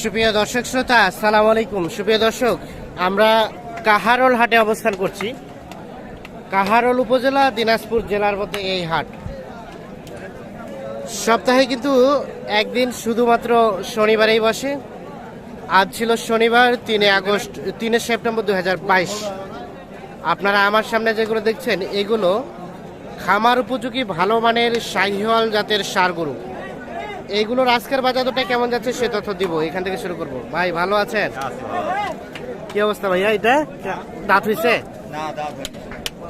সুপ্রিয় দর্শক শ্রোতা, আসসালামু আলাইকুম। সুপ্রিয় দর্শক, আমরা কাহারোল হাটে অবস্থান করছি। কাহারোল উপজেলা দিনাজপুর জেলার মধ্যে এই হাট। সপ্তাহে কিন্তু একদিন শুধুমাত্র শনিবারেই বসে। আজ ছিল শনিবার, তিনে আগস্ট, তিনে সেপ্টেম্বর দু হাজার বাইশ। আপনারা আমার সামনে যেগুলো দেখছেন, এগুলো খামার উপযোগী ভালো মানের শাহিওয়াল জাতের সার গরু এইগুলোর আজকের বাজারটা কেমন যাচ্ছে সে তথ্য দিব। এখান থেকে শুরু করব। ভাই ভালো আছেন? কি অবস্থা ভাইয়া এটা? দাঁত হয়েছে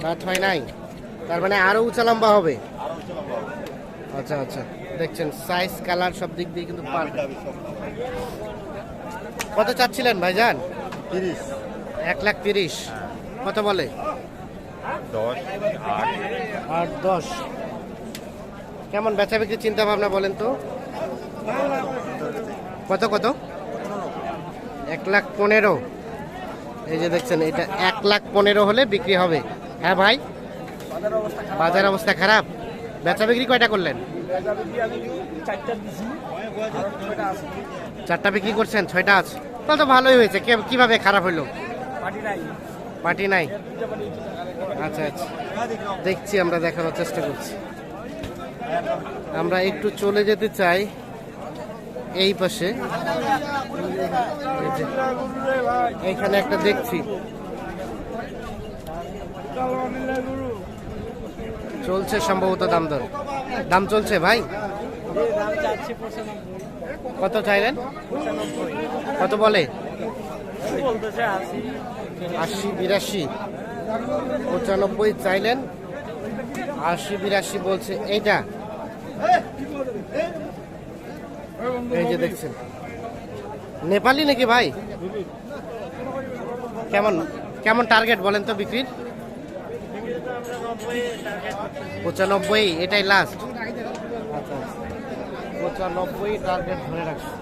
দাঁত হয় নাই? তার মানে আরও উঁচা লম্বা হবে? আচ্ছা আচ্ছা। দেখছেন সাইজ কালার সব দিক দিয়ে কিন্তু পার কত চাচ্ছিলেন ভাইজান? তিরিশ। এক লাখ তিরিশ। কত বলে? আট। দশ। কেমন বেচা বিক্রি চিন্তা ভাবনা বলেন তো? কত কত? এক লাখ পনেরো। এই যে দেখছেন এটা এক লাখ পনেরো হলে বিক্রি হবে। হ্যাঁ ভাই? বাজার অবস্থা খারাপ। বেচা বিক্রি কয়টা করলেন? চারটা বিক্রি করছেন ছয়টা আছে। তাহলে তো ভালোই হয়েছে। কীভাবে খারাপ হইল পার্টি নাই? আচ্ছা আচ্ছা। দেখছি আমরা দেখানোর চেষ্টা করছি। আমরা একটু চলে যেতে চাই। এই পাশে। এইখানে একটা দেখছি। চলছে সম্ভবত দাম দর। দাম চলছে ভাই? কত চাইলেন? কত বলে? আশি বিরাশি। পঁচানব্বই চাইলেন। আশি বিরাশি বলছে এইটা। এই যে দেখছেন। নেপালি নাকি ভাই? কেমন কেমন টার্গেট বলেন তো বিক্রির? পঁচানব্বই, এটাই লাস্ট পঁচানব্বই টার্গেট ধরে রাখছে।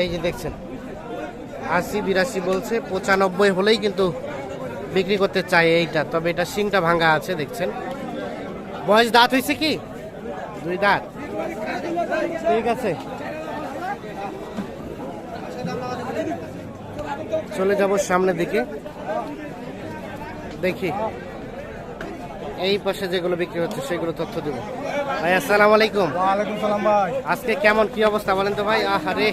এই যে দেখছেন, আশি বিরাশি বলছে, পঁচানব্বই হলেই কিন্তু বিক্রি করতে চাই এইটা, তবে এটা শিংটা ভাঙা আছে, দেখছেন। বয়স দাঁত হয়েছে কি? দুই দাঁত। ঠিক আছে। চলে যাব সামনের দিকে। দেখি। এই পাশে যেগুলো বিক্রি হচ্ছে সেগুলো তথ্য দেবো। ভাই আসসালামু আলাইকুম। সালাম ভাই। আজকে কেমন কি অবস্থা বলেন তো ভাই? আহারে।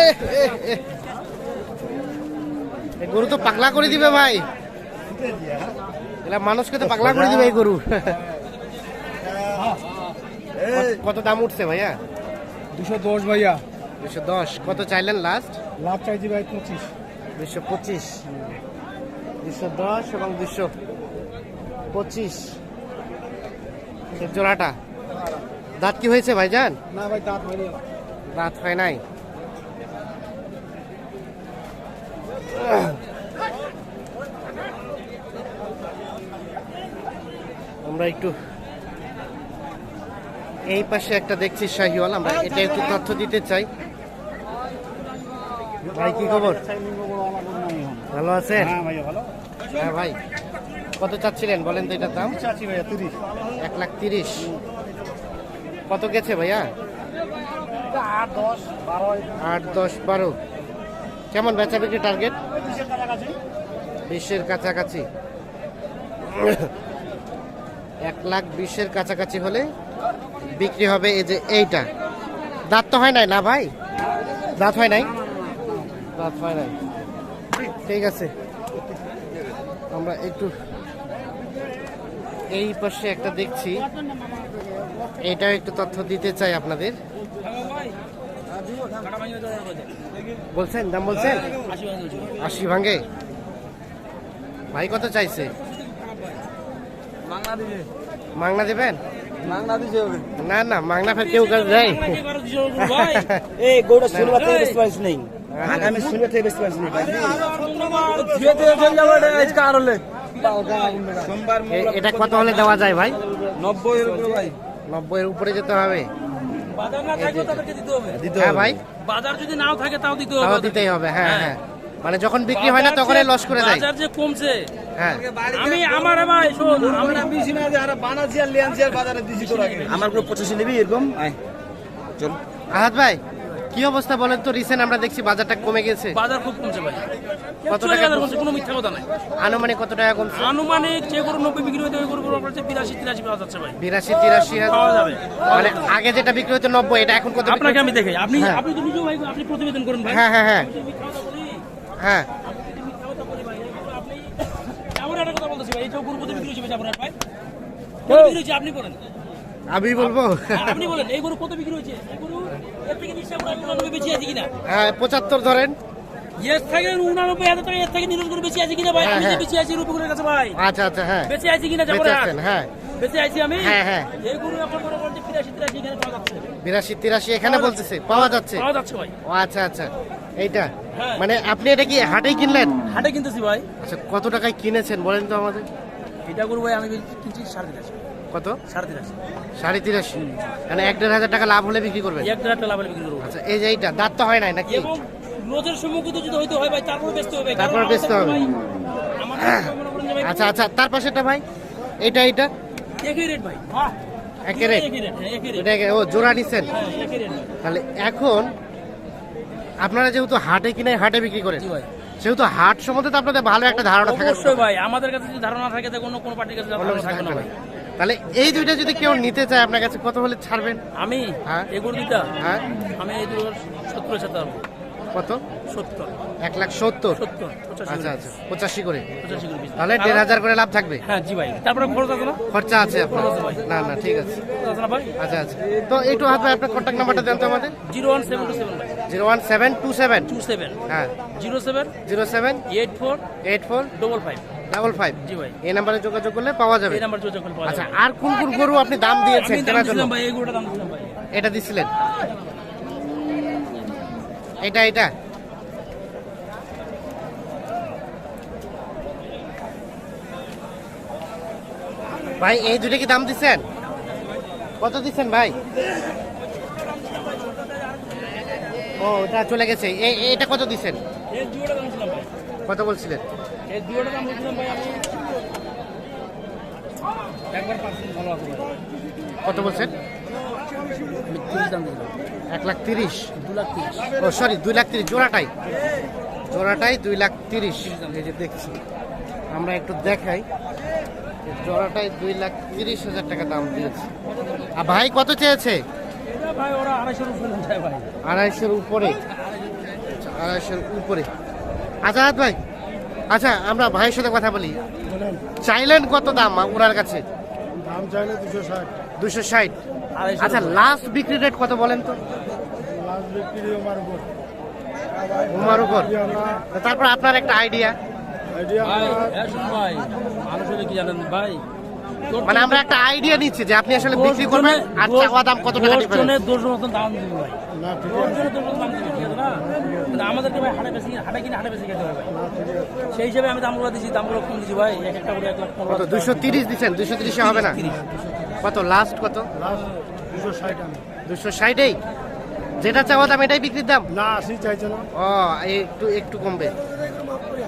এ, গরু তো পাগলা করে দিবে ভাই। মানুষকে তো পাগলা করে দিবে এই গরু। কত- দাম উঠছে ভাইয়া? দুশো দশ ভাইয়া। দুশো দশ। কত চাইলেন লাস্ট লাভ চাইছি ভাই পঁচিশ। দুশো পঁচিশ। দুশো দশ এবং দুশো পঁচিশ। জোড়াটা। দাঁত কি হয়েছে ভাইজান? না ভাই দাঁত হয়নি। দাঁত হয় নাই। আমরা একটু এই পাশে একটা দেখছি শাহিওয়াল আমরা এটা একটু তথ্য দিতে চাই। ভাই কি খবর? ভালো আছেন? হ্যাঁ হ্যাঁ ভাই কত চাচ্ছিলেন বলেন তো এটার দাম? চাচ্ছি ভাইয়া তিরিশ। এক লাখ তিরিশ। কত গেছে ভাইয়া? আট দশ বারো। আট দশ বারো। কেমন বেচা বিক্রি টার্গেট বিশের কাছাকাছি। এক লাখ বিশের কাছাকাছি হলে বিক্রি হবে এই যে এইটা। দাঁত তো হয় নাই না ভাই? দাঁত হয় নাই? দাঁত হয় নাই। ঠিক আছে। আমরা একটু এই পাশে একটা দেখছি। এইটাও একটু তথ্য দিতে চাই আপনাদের। বলছেন দাম বলছেন? আশি ভাঙ্গে ভাই কত চাইছে? মাংনা দিবে। দেবেন? না না মাংনা ফের কেউ কাজ দেয়। এই গৌড়া শনিবার থেকে বেশি নেই। আগামী বেশি নেই ভাই। ধীরে ধীরে চলে যাব এটা আজকে আর হলে সোমবার এটা কত হলে দেওয়া যায় ভাই? নব্বই এর উপরে ভাই। নব্বইয়ের উপরে যেতে হবে। বাজার না থাকলেও তাদেরকে দিতে হবে। দিতে হ্যাঁ ভাই। বাজার যদি নাও থাকে তাও দিতে তাও দিতেই হবে হ্যাঁ হ্যাঁ। মানে যখন বিক্রি হয় না তখন লস করে দেয়। বাজার যে কমছে হ্যাঁ। আমি আমার ভাই শোন আমরা আমার পুরো পঁচাশি নিবি এরকম? আয় চল। আহাত ভাই কি অবস্থা বলেন তো? রিসেন্ট আমরা দেখছি বাজারটা কমে গেছে। বাজার খুব কমছে ভাই। কত টাকা কমছে? কোনো মিথ্যা কথা নাই। আনুমানিক কত টাকা কমছে? আনুমানিক যে গরু নব্বই বিক্রি হইতে ওই গরু গরু আপনার বিরাশি তিরাশি পাওয়া যাচ্ছে ভাই। বিরাশি তিরাশি পাওয়া যাবে। মানে আগে যেটা বিক্রি হতো নব্বই এটা এখন কত আপনাকে আমি দেখাই। আপনি হ্যাঁ। আপনি তো নিজেও ভাই আপনি প্রতিবেদন করুন ভাই। হ্যাঁ হ্যাঁ হ্যাঁ। হ্যাঁ। আমি বলব? আপনি বলেন এই গরু কত বিক্রি হয়েছে? এই গরু বেশি হ্যাঁ পঁচাত্তর ধরেন। এর থেকে উনানব্বই হাজার টাকা এর থেকে করে বেশি আছে কিনা ভাই? হ্যাঁ, আমি হ্যাঁ। বেশি আছি রূপগুলোর কাছে ভাই। আচ্ছা আচ্ছা হ্যাঁ। বেঁচে আছি কিনা যাব হ্যাঁ। বেঁচে আছি আমি? হ্যাঁ, হ্যাঁ। এই গরু এখন মনে এখানে পাওয়া যাচ্ছে। বিরাশি তিরাশি এখানে বলতেছে পাওয়া যাচ্ছে। পাওয়া যাচ্ছে ভাই। ও আচ্ছা আচ্ছা। এইটা? হ্যাঁ। মানে আপনি এটা কি হাটেই কিনলেন? হাটে কিনতেছি ভাই। আচ্ছা কত টাকায় কিনেছেন বলেন তো আমাদের। এটা গরু ভাই আমি কিনছি কত? সাড়ে তিরাশি। সাড়ে তিরাশি। মানে এক দেড় হাজার টাকা লাভ হলে বিক্রি করবেন? এক দেড় লাভে বিক্রি করব। আচ্ছা এই যে এইটা দাঁত তো হয় নাই নাকি? এবং রোজের সম্মুখীন যদি হইতে হয় ভাই তারপর ব্যস্ত হবে। তারপর ব্যস্ত হবে। আচ্ছা আচ্ছা তার পাশেটা ভাই এটা এটা একই রেট ভাই। একই রেট হ্যাঁ, এটা ও জোড়া নিচ্ছেন হ্যাঁ তাহলে এখন আপনারা যেহেতু হাটে কিনে হাটে বিক্রি করেন সেহেতু হাট সম্বন্ধে তো আপনাদের ভালো একটা ধারণা থাকার অবশ্যই ভাই আমাদের কাছে যদি ধারণা থাকে তো কোনো কোনো পার্টির কাছে ধারণা থাকবে না। ভাই। তাহলে এই দুইটা যদি কেউ নিতে চায় আপনার কাছে কত হলে ছাড়বেন? আমি? হ্যাঁ। এগুলো দিতা হ্যাঁ। আমি এই দুটো সত্তর সাথে কত? সত্তর। এক লাখ সত্তর? আচ্ছা আচ্ছা পঁচাশি করে। তাহলে দেড় হাজার করে লাভ থাকবে? হ্যাঁ জি ভাই। তারপরে খরচ আছে না? খরচা আছে আপনার? না না ঠিক আছে। আচ্ছা আচ্ছা। তো একটু হাত ভাই আপনার কন্ট্যাক্ট নাম্বারটা দেন তো আমাদের। Zero one seven two seven zero one seven two seven. Two seven. হ্যাঁ। Zero seven zero seven eight four eight four double five. Double five? জি ভাই। এই নাম্বারে যোগাযোগ করলে পাওয়া যাবে। এই নাম্বার যোগাযোগ করলে পাওয়া আচ্ছা আর কোন কোন গরু আপনি দাম দিয়েছেন কেনার জন্য? ভাই এই গরুটা দাম দিছিলাম ভাই। এটা দিছিলেন? এটা এটা। ভাই এই দুটো কি দাম দিচ্ছেন কত দিচ্ছেন ভাই? ও এটা চলে গেছে। এটা কত দিচ্ছেন কত বলছিলেন? এই দুটোটা দাম ভাই আমি একবার পার্সেন্ট ভালো আছে কত বলছেন? এক লাখ তিরিশ। দু লাখ তিরিশ ও সরি দুই লাখ তিরিশ। জোড়াটাই। জোড়াটাই দুই লাখ তিরিশ। এই যে দেখছি। আমরা একটু দেখাই। জোড়াটাই দুই লাখ তিরিশ হাজার টাকা দাম দিয়েছে। আর ভাই কত চেয়েছে? আড়াইশোর উপরে আড়াইশোর উপরে। আচ্ছা ভাই আচ্ছা আমরা ভাইয়ের সাথে কথা বলি। চাইলেন কত দাম ওনার কাছে? দাম চাইলে দুশো ষাট। দুশো ষাট। আচ্ছা লাস্ট বিক্রি রেট কত বলেন তো? লাস্ট বিক্রি আমার উপর। উমার উপর। তারপর আপনার একটা আইডিয়া আইডিয়া ভাই মানুষ কি জানেন ভাই? মানে আমরা একটা আইডিয়া নিচ্ছি যে আপনি আসলে বিক্রি করবেন আর চাওয়া দাম কত টাকা জনের দশ মতন দাম দিবি ভাই। আমাদেরকে হাটে বেশি হাটে কিনে হাটে বেশি খেতে হবে সেই হিসাবে আমি দামগুলো দিচ্ছি দামগুলো কম দিচ্ছি ভাই। এক একটা করে এক লাখ পনেরো দুশো তিরিশ দিচ্ছেন? দুশো তিরিশে হবে না? কত? লাস্ট কত? দুশো ষাট আমি। দুশো ষাটেই যেটা চাওয়া দাম এটাই বিক্রির দাম? না আশি চাইছে না। ও একটু একটু কমবে।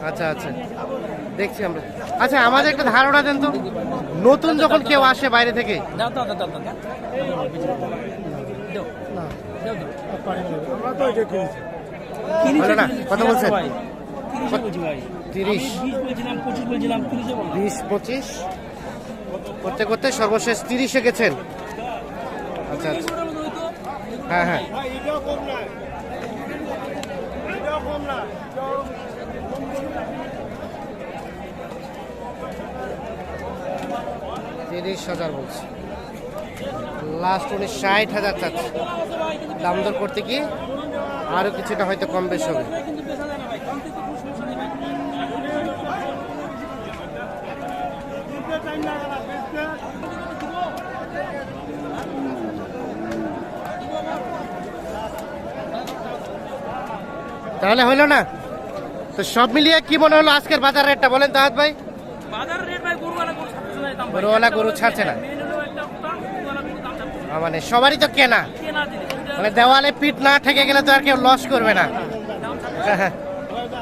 আচ্ছা আচ্ছা। দেখছি আমরা। আচ্ছা আমাদের একটা ধারণা দেন তো। নতুন যখন কেউ আসে বাইরে থেকে? আছে বলছেন? তিরিশে। বিশ পঁচিশ করতে করতে সর্বশেষ তিরিশে গেছেন। আচ্ছা আচ্ছা। হ্যাঁ হ্যাঁ এটাও কম না এটাও কম না তিরিশ হাজার বলছি। লাস্ট উনি ষাট হাজার চাচ্ছে। দাম দর করতে কি আরও কিছুটা হয়তো কম বেশ হবে। তাহলে হইল না? তো সব মিলিয়ে কি মনে হলো আজকের বাজার রেটটা বলেন তাহাত ভাই বাজার রেট ভাই গরুওয়ালা গরু ছাড়তেছে না এই দাম ভাই। গরুওয়ালা গরু ছাড়ছে না। মেন সবারই তো কেনা। মানে দেওয়ালে পিঠ না ঠেকে গেলে তো আর কেউ লস করবে না।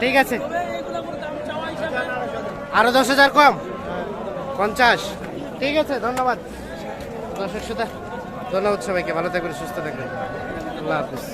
ঠিক আছে। আরও দশ হাজার কম? পঞ্চাশ। ঠিক আছে, ধন্যবাদ। দর্শক শ্রোতা, ধন্যবাদ সবাইকে। ভালো থাকবেন, সুস্থ থাকবেন। আল্লাহ হাফিজ।